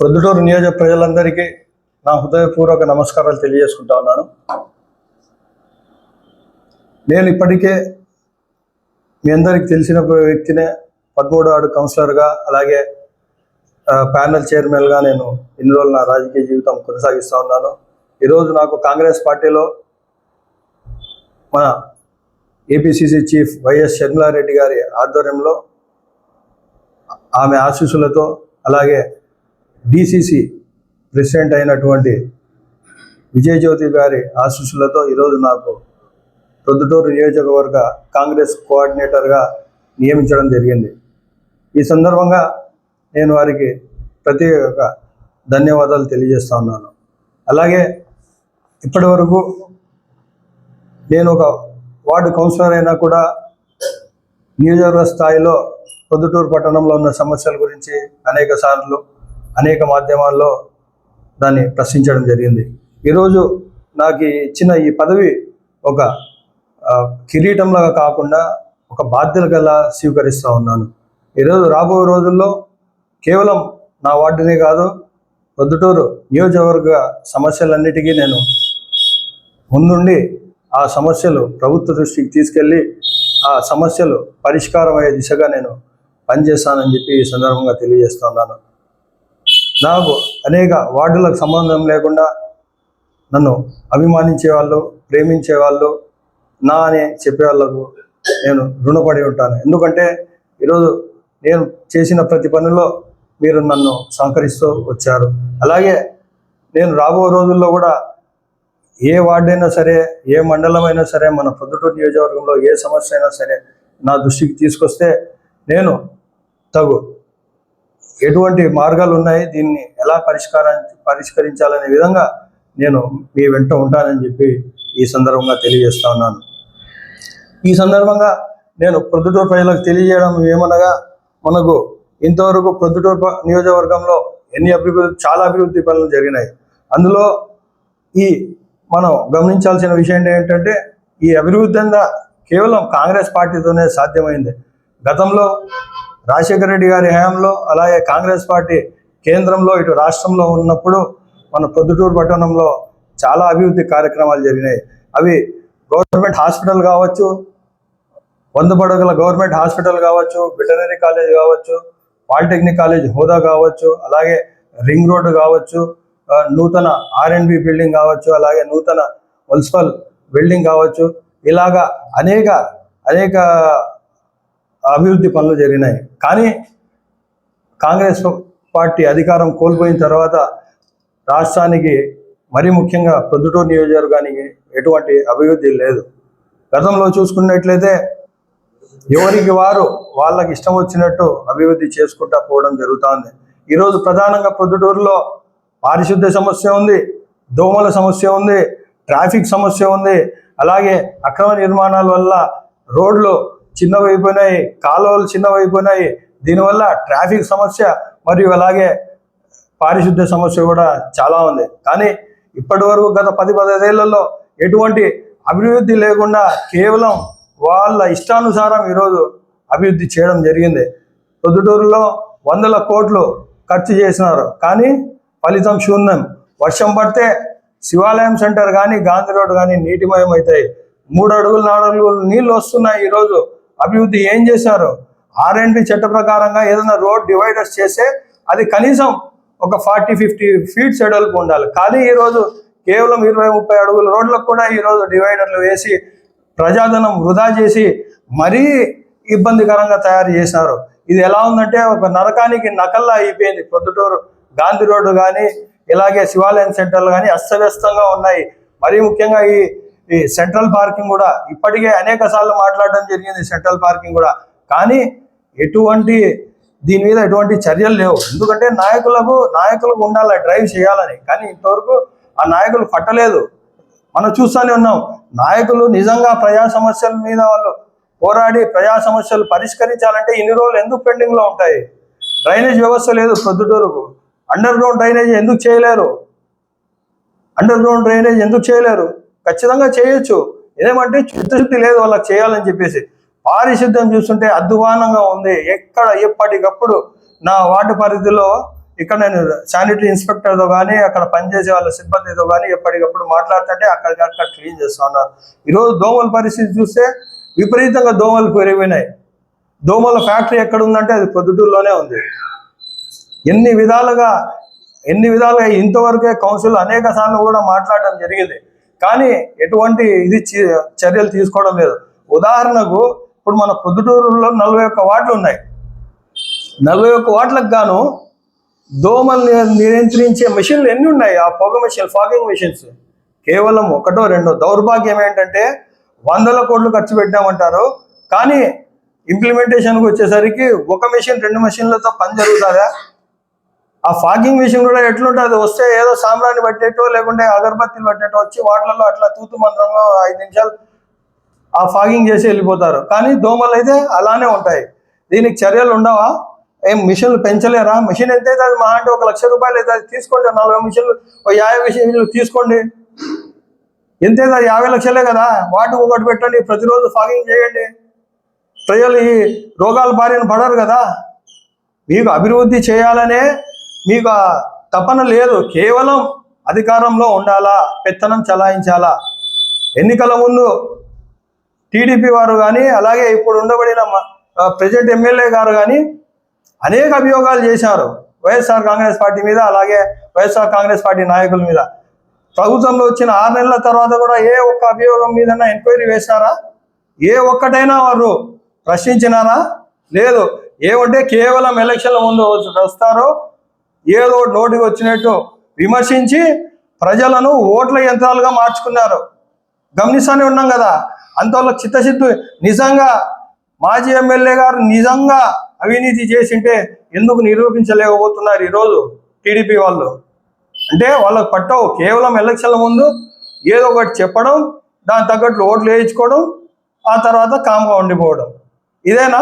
ప్రొద్దుటూరు నియోజక ప్రజలందరికీ నా హృదయపూర్వక నమస్కారాలు తెలియజేసుకుంటా ఉన్నాను. నేను ఇప్పటికే మీ అందరికి తెలిసిన వ్యక్తినే పదమూడు ఆడు కౌన్సిలర్గా అలాగే ప్యానల్ ప్యానెల్ చైర్మన్గా నేను ఇన్ని రోజులు నా రాజకీయ జీవితం కొనసాగిస్తూ ఉన్నాను. ఈరోజు నాకు కాంగ్రెస్ పార్టీలో మన ఏపీసీసీ చీఫ్ వైఎస్ షర్మిలారెడ్డి గారి ఆధ్వర్యంలో ఆమె ఆశీస్సులతో అలాగే డిసిసి ప్రెసిడెంట్ అయినటువంటి విజయజ్యోతి గారి ఆశీస్సులతో ఈరోజు నాకు ప్రొద్దుటూరు నియోజకవర్గ కాంగ్రెస్ కోఆర్డినేటర్గా నియమించడం జరిగింది. ఈ సందర్భంగా నేను వారికి ప్రత్యేక ధన్యవాదాలు తెలియజేస్తా ఉన్నాను. అలాగే ఇప్పటి వరకు నేను ఒక వార్డు కౌన్సిలర్ అయినా కూడా నియోజకవర్గ స్థాయిలో పొద్దుటూరు పట్టణంలో ఉన్న సమస్యల గురించి అనేక సార్లు అనేక మాధ్యమాల్లో దాన్ని ప్రశ్నించడం జరిగింది. ఈరోజు నాకు ఇచ్చిన ఈ పదవి ఒక కిరీటంలాగా కాకుండా ఒక బాధ్యత గల స్వీకరిస్తూ ఉన్నాను. ఈరోజు రాబోయే రోజుల్లో కేవలం నా వార్డునే కాదు పొద్దుటూరు నియోజకవర్గ సమస్యలన్నిటికీ నేను ముందుండి ఆ సమస్యలు ప్రభుత్వ దృష్టికి తీసుకెళ్ళి ఆ సమస్యలు పరిష్కారం అయ్యే దిశగా నేను పనిచేస్తానని చెప్పి ఈ సందర్భంగా తెలియజేస్తున్నాను నాకు అనేక వార్డులకు సంబంధం లేకుండా నన్ను అభిమానించే వాళ్ళు ప్రేమించే వాళ్ళు నా అని చెప్పే వాళ్ళకు నేను రుణపడి ఉంటాను. ఎందుకంటే ఈరోజు నేను చేసిన ప్రతి పనిలో మీరు నన్ను సహకరిస్తూ వచ్చారు. అలాగే నేను రాబో రోజుల్లో కూడా ఏ వార్డు అయినా సరే ఏ మండలం అయినా సరే మన పొద్దుటూరు నియోజకవర్గంలో ఏ సమస్య అయినా సరే నా దృష్టికి తీసుకొస్తే నేను తగు ఎటువంటి మార్గాలు ఉన్నాయి? దీన్ని ఎలా పరిష్కారం పరిష్కరించాలనే విధంగా నేను మీ వెంట ఉంటానని చెప్పి ఈ సందర్భంగా తెలియజేస్తా ఉన్నాను. ఈ సందర్భంగా నేను ప్రొద్దుటూరు ప్రజలకు తెలియజేయడం ఏమనగా మనకు ఇంతవరకు ప్రొద్దుటూరు నియోజకవర్గంలో ఎన్ని అభివృద్ధి చాలా అభివృద్ధి పనులు జరిగినాయి. అందులో ఈ మనం గమనించాల్సిన విషయం ఏంటంటే ఈ అభివృద్ధి అంతా కేవలం కాంగ్రెస్ పార్టీతోనే సాధ్యమైంది. గతంలో రాజశేఖర రెడ్డి గారి హయాంలో అలాగే కాంగ్రెస్ పార్టీ కేంద్రంలో ఇటు రాష్ట్రంలో ఉన్నప్పుడు మన పొద్దుటూరు పట్టణంలో చాలా అభివృద్ధి కార్యక్రమాలు జరిగినాయి. అవి గవర్నమెంట్ హాస్పిటల్ కావచ్చు వంద పడగల గవర్నమెంట్ హాస్పిటల్ కావచ్చు వెటనరీ కాలేజ్ కావచ్చు పాలిటెక్నిక్ కాలేజ్ హోదా కావచ్చు అలాగే రింగ్ రోడ్డు కావచ్చు నూతన ఆర్ఎండ్బి బిల్డింగ్ కావచ్చు అలాగే నూతన మున్సిపల్ బిల్డింగ్ కావచ్చు ఇలాగా అనేక అనేక అభివృద్ధి పనులు జరిగినాయి. కానీ కాంగ్రెస్ పార్టీ అధికారం కోల్పోయిన తర్వాత రాష్ట్రానికి మరీ ముఖ్యంగా ప్రొద్దుటూరు నియోజకవర్గానికి ఎటువంటి అభివృద్ధి లేదు. గతంలో చూసుకున్నట్లయితే ఎవరికి వారు వాళ్ళకి ఇష్టం వచ్చినట్టు అభివృద్ధి చేసుకుంటా పోవడం జరుగుతోంది. ఈరోజు ప్రధానంగా ప్రొద్దుటూరులో పారిశుద్ధ్య సమస్య ఉంది దోమల సమస్య ఉంది ట్రాఫిక్ సమస్య ఉంది. అలాగే అక్రమ నిర్మాణాల వల్ల రోడ్లు చిన్నవైపోయినాయి కాలువలు చిన్నవైపోయినాయి దీనివల్ల ట్రాఫిక్ సమస్య మరియు అలాగే పారిశుద్ధ్య సమస్య కూడా చాలా ఉంది. కానీ ఇప్పటి వరకు గత పది పదిహేళ్ళలో ఎటువంటి అభివృద్ధి లేకుండా కేవలం వాళ్ళ ఇష్టానుసారం ఈరోజు అభివృద్ధి చేయడం జరిగింది. పొద్దుటూరులో వందల కోట్లు ఖర్చు చేసినారు. కానీ ఫలితం శూన్యం. వర్షం పడితే శివాలయం సెంటర్ కానీ గాంధీ రోడ్ కానీ నీటిమయం అవుతాయి మూడు అడుగులు నాలుగు అడుగులు నీళ్ళు వస్తున్నాయి ఈరోజు. అభివృద్ధి ఏం చేశారు? ఆర్ఎండ్బి చట్ట ప్రకారంగా ఏదైనా రోడ్ డివైడర్స్ చేస్తే అది కనీసం ఒక ఫార్టీ ఫిఫ్టీ ఫీట్ సెడల్పు ఉండాలి. కానీ ఈరోజు కేవలం ఇరవై ముప్పై అడుగుల రోడ్లకు కూడా ఈరోజు డివైడర్లు వేసి ప్రజాధనం వృధా చేసి మరీ ఇబ్బందికరంగా తయారు చేశారు. ఇది ఎలా ఉందంటే ఒక నరకానికి నకల్లా అయిపోయింది. పొద్దుటూరు గాంధీ రోడ్డు కానీ ఇలాగే శివాలయం సెంటర్లు కానీ అస్తవ్యస్తంగా ఉన్నాయి. మరీ ముఖ్యంగా ఈ ఈ సెంట్రల్ పార్కింగ్ కూడా ఇప్పటికే అనేక సార్లు మాట్లాడడం జరిగింది సెంట్రల్ పార్కింగ్ కూడా. కానీ ఎటువంటి దీని మీద ఎటువంటి చర్యలు లేవు. ఎందుకంటే నాయకులకు నాయకులకు ఉండాలి డ్రైవ్ చేయాలని. కానీ ఇంతవరకు ఆ నాయకులు పట్టలేదు. మనం చూస్తూనే ఉన్నాం. నాయకులు నిజంగా ప్రజా సమస్యల మీద వాళ్ళు పోరాడి ప్రజా సమస్యలు పరిష్కరించాలంటే ఇన్ని రోజులు ఎందుకు పెండింగ్లో ఉంటాయి? డ్రైనేజ్ వ్యవస్థ లేదు ప్రొద్దుటూరుకు. అండర్ గ్రౌండ్ డ్రైనేజ్ ఎందుకు చేయలేరు? అండర్ గ్రౌండ్ డ్రైనేజ్ ఎందుకు చేయలేరు? ఖచ్చితంగా చేయొచ్చు. ఏమంటే చిత్తశుద్ధి లేదు వాళ్ళకి చేయాలని చెప్పేసి. పారిశుద్ధ్యం చూస్తుంటే అధ్వానంగా ఉంది. ఎక్కడ ఎప్పటికప్పుడు నా వార్డు పరిధిలో ఇక్కడ నేను శానిటరీ ఇన్స్పెక్టర్తో కానీ అక్కడ పనిచేసే వాళ్ళ సిబ్బందితో కానీ ఎప్పటికప్పుడు మాట్లాడుతుంటే అక్కడికి అక్కడ క్లీన్ చేస్తూ ఉన్నారు ఈరోజు దోమల పరిస్థితి చూస్తే విపరీతంగా దోమలు పెరిగినాయి దోమల ఫ్యాక్టరీ ఎక్కడ ఉందంటే అది పొద్దుటూరులోనే ఉంది. ఎన్ని విధాలుగా ఎన్ని విధాలుగా ఇంతవరకే కౌన్సిల్ అనేక సార్లు కూడా మాట్లాడడం జరిగింది. కానీ ఎటువంటి ఇది చర్యలు తీసుకోవడం లేదు. ఉదాహరణకు ఇప్పుడు మన పొద్దుటూరులో నలభై ఒక్క వాట్లు ఉన్నాయి. నలభై ఒక్క వాట్లకు గాను దోమల్ని నియంత్రించే మెషిన్లు ఎన్ని ఉన్నాయి? ఆ పొగ మెషిన్ ఫాగింగ్ మెషిన్స్. కేవలం ఒకటో రెండో. దౌర్భాగ్యం ఏంటంటే వందల కోట్లు ఖర్చు పెట్టామంటారు కానీ ఇంప్లిమెంటేషన్కి వచ్చేసరికి ఒక మెషిన్ రెండు మెషిన్లతో పని జరుగుతుందా? ఆ ఫాగింగ్ మిషన్ కూడా ఎట్లుంటుంది? వస్తే ఏదో సాంబ్రాన్ని పట్టేటో లేకుంటే అగరబత్తిలు పట్టేటో వచ్చి వాటిలలో అట్లా తూతు మంత్రంగా ఐదు నిమిషాలు ఆ ఫాగింగ్ చేసి వెళ్ళిపోతారు. కానీ దోమలు అయితే అలానే ఉంటాయి. దీనికి చర్యలు ఉండవా? ఏం మిషన్లు పెంచలేరా? మిషన్ ఎంత అయితే అది మా అంటే ఒక లక్ష రూపాయలు అయితే అది తీసుకోండి. నలభై మిషన్లు ఒక యాభై మిషన్లు తీసుకోండి. ఎంత అది యాభై లక్షలే కదా? వాటికి ఒకటి పెట్టండి. ప్రతిరోజు ఫాగింగ్ చేయండి. ప్రజలు ఈ రోగాల బారిన పడరు కదా? మీకు అభివృద్ధి చేయాలనే మీకు తపన లేదు. కేవలం అధికారంలో ఉండాలా? పెత్తనం చలాయించాలా? ఎన్నికల ముందు టీడీపీ వారు కానీ అలాగే ఇప్పుడు ఉండబడిన ప్రజెంట్ ఎమ్మెల్యే గారు కానీ అనేక అభియోగాలు చేశారు. వైఎస్ఆర్ కాంగ్రెస్ పార్టీ మీద అలాగే వైఎస్ఆర్ కాంగ్రెస్ పార్టీ నాయకుల మీద. ప్రభుత్వంలో వచ్చిన ఆరు నెలల తర్వాత కూడా ఏ ఒక్క అభియోగం మీద ఎంక్వైరీ వేశారా? ఏ ఒక్కటైనా వారు ప్రశ్నించినారా? లేదు. ఏమంటే కేవలం ఎలక్షన్ల ముందు వచ్చి- ఏదో ఒకటి నోటికి వచ్చినట్టు విమర్శించి ప్రజలను ఓట్ల యంత్రాలుగా మార్చుకున్నారు. గమనిస్తూనే ఉన్నాం కదా అంతలో చిత్తశుద్ధి నిజంగా మాజీ ఎమ్మెల్యే గారు నిజంగా అవినీతి చేసింటే ఎందుకు నిరూపించలేకపోతున్నారు ఈరోజు టీడీపీ వాళ్ళు? అంటే వాళ్ళకి పట్టవు కేవలం ఎలక్షన్ల ముందు ఏదో ఒకటి చెప్పడం దాని తగ్గట్లు ఓట్లు వేయించుకోవడం ఆ తర్వాత కామ్గా ఉండిపోవడం. ఇదేనా?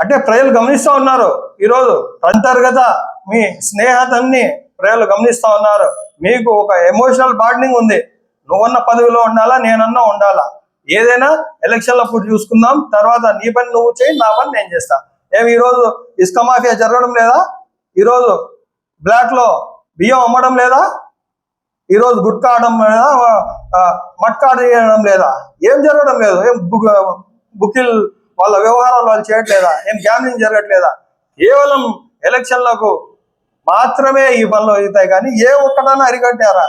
అంటే ప్రజలు గమనిస్తూ ఉన్నారు ఈరోజు అంతర్గత మీ స్నేహతాన్ని ప్రజలు గమనిస్తూ ఉన్నారు. మీకు ఒక ఎమోషనల్ బాండింగ్ ఉంది. నువ్వన్న పదవిలో ఉండాలా నేనన్నా ఉండాలా? ఏదైనా ఎలక్షన్లప్పుడు చూసుకుందాం తర్వాత నీ పని నువ్వు చేయి నా పని నేను చేస్తా. ఏమి ఈరోజు ఇసుక మాఫియా జరగడం లేదా? ఈరోజు బ్లాక్లో బియ్యం అమ్మడం లేదా? ఈరోజు గుట్కా ఆడడం లేదా? ఆ, మట్కా చేయడం లేదా? ఏం జరగడం లేదు. ఏం బుక్ బుకిల్ వాళ్ళ వ్యవహారాలు వాళ్ళు చేయట్లేదా? ఏం గ్యామ్లింగ్ జరగట్లేదా? కేవలం ఎలక్షన్లకు మాత్రమే ఈ పనులు అవుతాయి కానీ ఏ ఒక్కటన్నా అరికట్టారా?